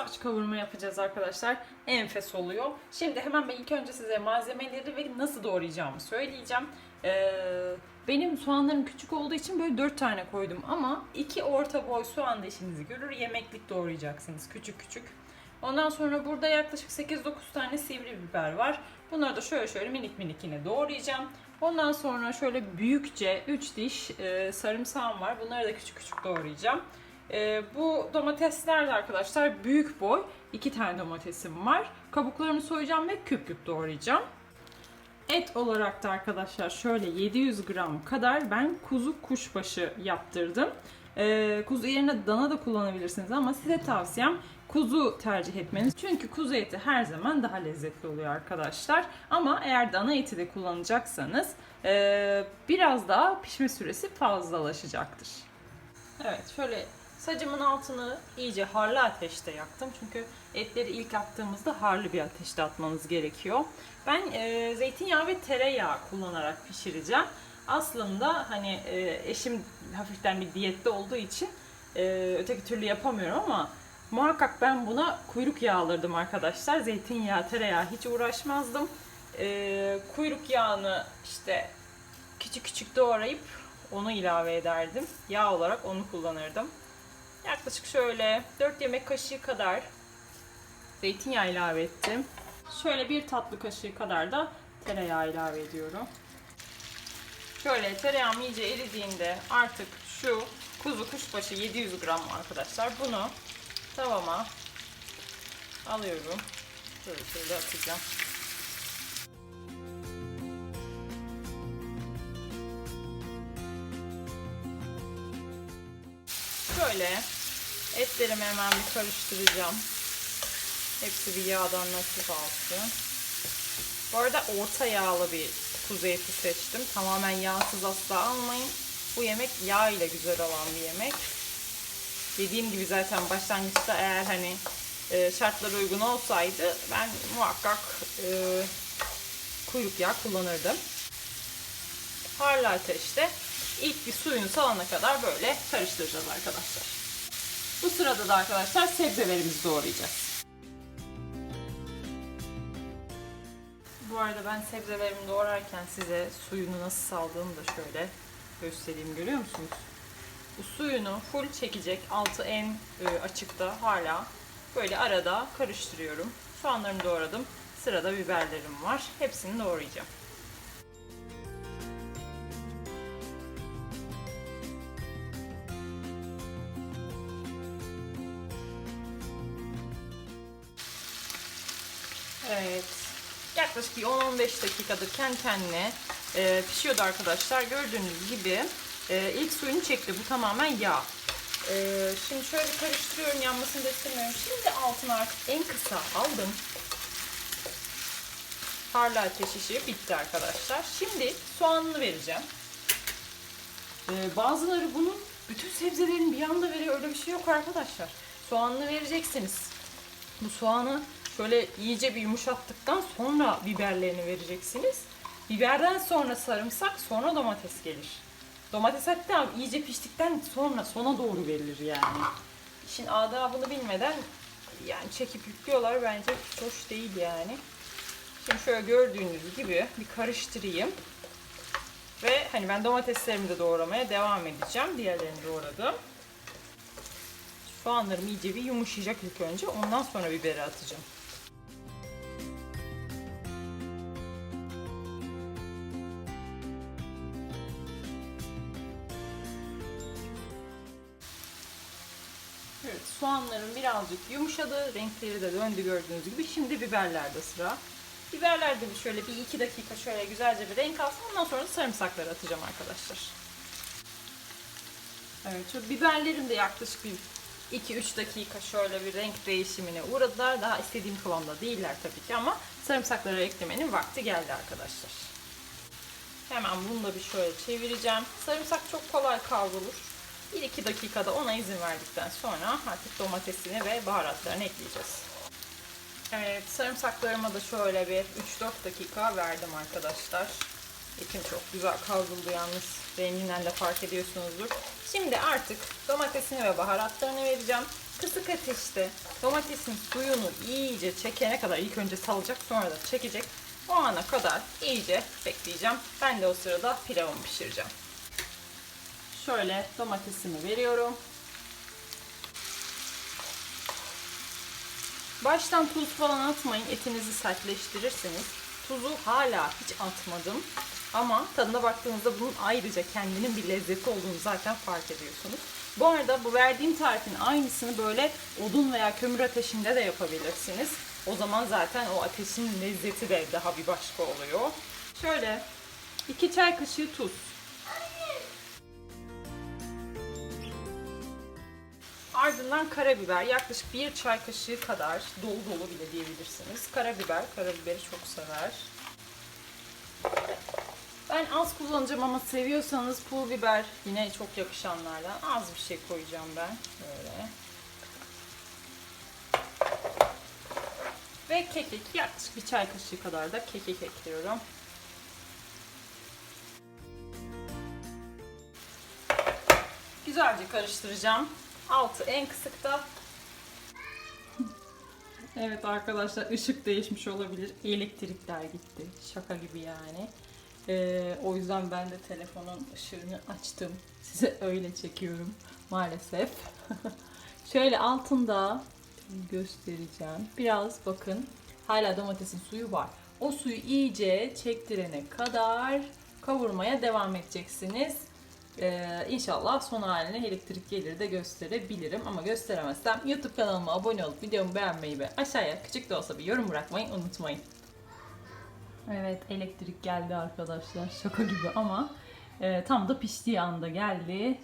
saç kavurma yapacağız arkadaşlar. Enfes oluyor. Şimdi hemen ben ilk önce size malzemeleri ve nasıl doğrayacağımı söyleyeceğim. Ee, benim soğanlarım küçük olduğu için böyle 4 tane koydum ama iki orta boy soğan da işinizi görür. Yemeklik doğrayacaksınız küçük küçük. Ondan sonra burada yaklaşık 8-9 tane sivri biber var. Bunları da şöyle şöyle minik minik yine doğrayacağım. Ondan sonra şöyle büyükçe 3 diş e, sarımsağım var. Bunları da küçük küçük doğrayacağım. E, bu domatesler de arkadaşlar büyük boy. 2 tane domatesim var. Kabuklarını soyacağım ve küp küp doğrayacağım. Et olarak da arkadaşlar şöyle 700 gram kadar ben kuzu kuşbaşı yaptırdım. Ee, kuzu yerine dana da kullanabilirsiniz ama size tavsiyem kuzu tercih etmeniz. Çünkü kuzu eti her zaman daha lezzetli oluyor arkadaşlar. Ama eğer dana eti de kullanacaksanız ee, biraz daha pişme süresi fazlalaşacaktır. Evet şöyle sacımın altını iyice harlı ateşte yaktım. Çünkü etleri ilk attığımızda harlı bir ateşte atmanız gerekiyor. Ben e, zeytinyağı ve tereyağı kullanarak pişireceğim. Aslında hani e, eşim hafiften bir diyette olduğu için e, öteki türlü yapamıyorum ama muhakkak ben buna kuyruk yağı arkadaşlar. Zeytinyağı, tereyağı hiç uğraşmazdım. E, kuyruk yağını işte küçük küçük doğrayıp onu ilave ederdim. Yağ olarak onu kullanırdım. Yaklaşık şöyle 4 yemek kaşığı kadar zeytinyağı ilave ettim. Şöyle bir tatlı kaşığı kadar da tereyağı ilave ediyorum. Şöyle tereyağım iyice eridiğinde artık şu kuzu kuşbaşı 700 gram arkadaşlar. Bunu tavama alıyorum. Şöyle şöyle atacağım. Şöyle etlerimi hemen bir karıştıracağım. Hepsi bir yağdan nasip alsın. Bu arada orta yağlı bir kuzu eti seçtim. Tamamen yağsız asla almayın. Bu yemek yağ ile güzel olan bir yemek. Dediğim gibi zaten başlangıçta eğer hani e, şartlar uygun olsaydı ben muhakkak e, kuyruk yağı kullanırdım. Harlı ateşte ilk bir suyunu salana kadar böyle karıştıracağız arkadaşlar. Bu sırada da arkadaşlar sebzelerimizi doğrayacağız. Bu arada ben sebzelerimi doğrarken size suyunu nasıl saldığımı da şöyle göstereyim. Görüyor musunuz? Bu suyunu full çekecek. Altı en e, açıkta hala. Böyle arada karıştırıyorum. Soğanlarımı doğradım. Sırada biberlerim var. Hepsini doğrayacağım. Evet. Yaklaşık bir 10-15 dakikadır kendi kendine e, pişiyordu arkadaşlar. Gördüğünüz gibi e, ilk suyunu çekti. Bu tamamen yağ. E, şimdi şöyle karıştırıyorum. Yanmasını da istemiyorum. Şimdi altına artık en kısa aldım. Harlı ateş işi bitti arkadaşlar. Şimdi soğanını vereceğim. E, bazıları bunun bütün sebzelerin bir anda veriyor. Öyle bir şey yok arkadaşlar. Soğanını vereceksiniz. Bu soğanı şöyle iyice bir yumuşattıktan sonra biberlerini vereceksiniz. Biberden sonra sarımsak, sonra domates gelir. Domates hatta iyice piştikten sonra sona doğru verilir yani. İşin adabını bilmeden yani çekip yüklüyorlar bence hiç hoş değil yani. Şimdi şöyle gördüğünüz gibi bir karıştırayım. Ve hani ben domateslerimi de doğramaya devam edeceğim. Diğerlerini doğradım. Soğanlarım iyice bir yumuşayacak ilk önce. Ondan sonra biberi atacağım. Evet, soğanlarım birazcık yumuşadı. Renkleri de döndü gördüğünüz gibi. Şimdi biberlerde sıra. Biberlerde bir şöyle bir iki dakika şöyle güzelce bir renk alsın. Ondan sonra sarımsakları atacağım arkadaşlar. Evet, şu biberlerim de yaklaşık bir 2-3 dakika şöyle bir renk değişimine uğradılar. Daha istediğim kıvamda değiller tabii ki ama sarımsakları eklemenin vakti geldi arkadaşlar. Hemen bunu da bir şöyle çevireceğim. Sarımsak çok kolay kavrulur. 1-2 dakikada ona izin verdikten sonra artık domatesini ve baharatlarını ekleyeceğiz. Evet, sarımsaklarıma da şöyle bir 3-4 dakika verdim arkadaşlar. Etim çok güzel kavruldu yalnız. Renginden de fark ediyorsunuzdur. Şimdi artık domatesini ve baharatlarını vereceğim. Kısık ateşte domatesin suyunu iyice çekene kadar ilk önce salacak sonra da çekecek. O ana kadar iyice bekleyeceğim. Ben de o sırada pilavımı pişireceğim. Şöyle domatesimi veriyorum. Baştan tuz falan atmayın. Etinizi sertleştirirsiniz. Tuzu hala hiç atmadım. Ama tadına baktığınızda bunun ayrıca kendinin bir lezzeti olduğunu zaten fark ediyorsunuz. Bu arada bu verdiğim tarifin aynısını böyle odun veya kömür ateşinde de yapabilirsiniz. O zaman zaten o ateşin lezzeti de daha bir başka oluyor. Şöyle 2 çay kaşığı tuz. Ardından karabiber yaklaşık bir çay kaşığı kadar dolu dolu bile diyebilirsiniz. Karabiber, karabiberi çok sever. Ben az kullanacağım ama seviyorsanız pul biber yine çok yakışanlardan az bir şey koyacağım ben. Böyle. Ve kekik yaklaşık bir çay kaşığı kadar da kekik ekliyorum. Güzelce karıştıracağım. Altı en kısıkta. evet arkadaşlar ışık değişmiş olabilir. Elektrikler gitti. Şaka gibi yani. Ee, o yüzden ben de telefonun ışığını açtım. Size öyle çekiyorum maalesef. Şöyle altında göstereceğim. Biraz bakın hala domatesin suyu var. O suyu iyice çektirene kadar kavurmaya devam edeceksiniz. Ee, inşallah son haline elektrik gelir de gösterebilirim ama gösteremezsem YouTube kanalıma abone olup videomu beğenmeyi ve aşağıya küçük de olsa bir yorum bırakmayı unutmayın. Evet elektrik geldi arkadaşlar şaka gibi ama e, tam da piştiği anda geldi.